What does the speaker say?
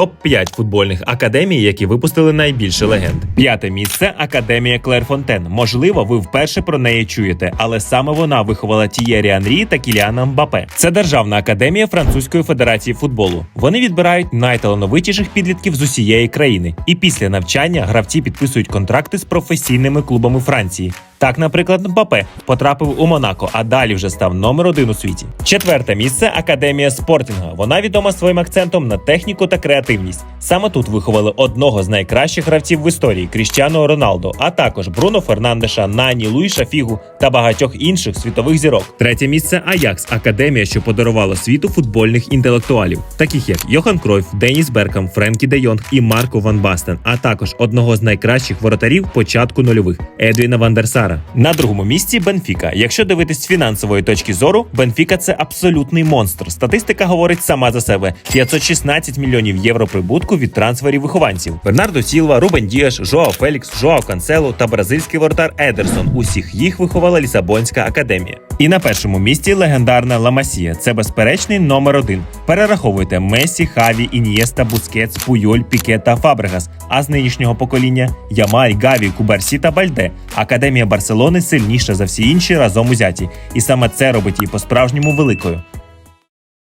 Топ 5 футбольних академій, які випустили найбільше легенд. П'яте місце Академія Клерфонтен. Можливо, ви вперше про неї чуєте, але саме вона виховала Тієрі Анрі та Кіліана Мбапе. Це державна академія Французької федерації футболу. Вони відбирають найталановитіших підлітків з усієї країни, і після навчання гравці підписують контракти з професійними клубами Франції. Так, наприклад, Мбапе потрапив у Монако, а далі вже став номер один у світі. Четверте місце Академія Спортінга. Вона відома своїм акцентом на техніку та креативність. Саме тут виховали одного з найкращих гравців в історії Кріштіано Роналдо, а також Бруно Фернандеша, Нані, Луїша Фігу та багатьох інших світових зірок. Третє місце Аякс, академія, що подарувала світу футбольних інтелектуалів, таких як Йохан Кройф, Деніс Беркам, Френкі Де Йонг і Марко Ван Бастен, а також одного з найкращих воротарів початку нульових Едвіна Вандерсара. На другому місці Бенфіка. Якщо дивитись з фінансової точки зору, Бенфіка це абсолютний монстр. Статистика говорить сама за себе: 516 мільйонів євро прибутку від трансферів вихованців. Бернардо Сілва, Рубен Діаш, Жоао Фелікс, Жоао Канцело та бразильський воротар Едерсон. Усіх їх виховала Лісабонська академія. І на першому місці легендарна Ламасія. Це безперечний номер один. Перераховуйте Месі, Хаві, Ін'єста, Бускетс, Пуйоль, Піке та Фабрегас. А з нинішнього покоління Ямаль, Гаві, Кубарсі та Бальде. Академія Барселони сильніша за всі інші разом узяті, і саме це робить її по-справжньому великою.